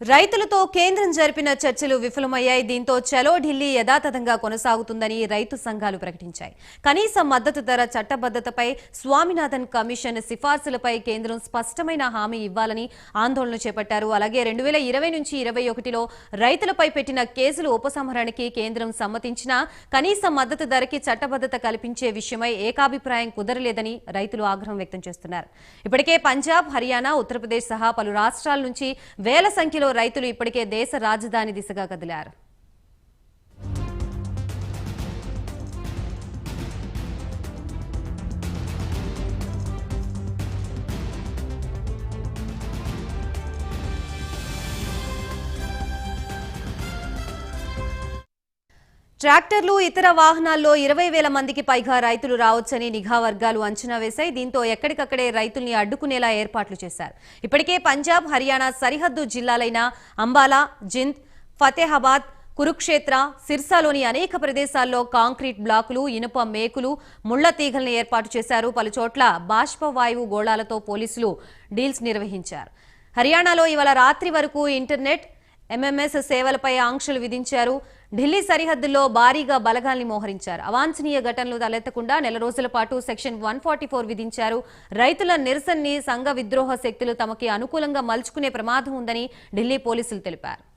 రైతులతో కేంద్రం జరిపిన చర్చలు విఫలమయ్యాయి. దీంతో చలో ఢిల్లీ యథాతథంగా కొనసాగుతుందని రైతు సంఘాలు ప్రకటించాయి. కనీస మద్దతు ధర చట్టబద్దతపై స్వామినాథన్ కమిషన్ సిఫార్సులపై కేంద్రం స్పష్టమైన హామీ ఇవ్వాలని ఆందోళన చేపట్టారు. అలాగే రెండు వేల ఇరవై నుంచి ఇరవై ఒకటిలో రైతులపై పెట్టిన కేసులు ఉపసంహరణకి కేంద్రం సమ్మతించినా కనీస మద్దతు ధరకి చట్టబద్దత కల్పించే విషయమై ఏకాభిప్రాయం కుదరలేదని రైతులు ఆగ్రహం వ్యక్తం చేస్తున్నారు. ఇప్పటికే పంజాబ్ హర్యానా ఉత్తరప్రదేశ్ సహా పలు రాష్ట్రాల నుంచి వేల సంఖ్యలో రైతులు ఇప్పటికే దేశ రాజధాని దిశగా కదిలారు. ట్రాక్టర్లు ఇతర వాహనాల్లో ఇరవై వేల మందికి పైగా రైతులు రావచ్చని నిఘా వర్గాలు అంచనా వేశాయి. దీంతో ఎక్కడికక్కడే రైతుల్ని అడ్డుకునేలా ఏర్పాట్లు చేశారు. ఇప్పటికే పంజాబ్ హర్యానా సరిహద్దు జిల్లాలైన అంబాలా జింద్ ఫతేహాబాద్ కురుక్షేత్ర సిర్సాలోని అనేక ప్రదేశాల్లో కాంక్రీట్ బ్లాకులు ఇనుప మేకులు ముళ్ళ తీగల్ని ఏర్పాటు చేశారు. పలుచోట్ల బాష్పవాయువు గోళాలతో పోలీసులు డీల్స్ నిర్వహించారు. హర్యానాలో ఇవాళ రాత్రి వరకు ఇంటర్నెట్ ఎంఎంఎస్ సేవలపై ఆంక్షలు విధించారు. ఢిల్లీ సరిహద్దుల్లో భారీగా బలగాల్ని మోహరించారు. అవాంఛనీయ ఘటనలు తలెత్తకుండా నెల రోజుల పాటు సెక్షన్ వన్ విధించారు. రైతుల నిరసనని సంఘ విద్రోహ శక్తులు తమకి అనుకూలంగా మలుచుకునే ప్రమాదం ఉందని ఢిల్లీ పోలీసులు తెలిపారు.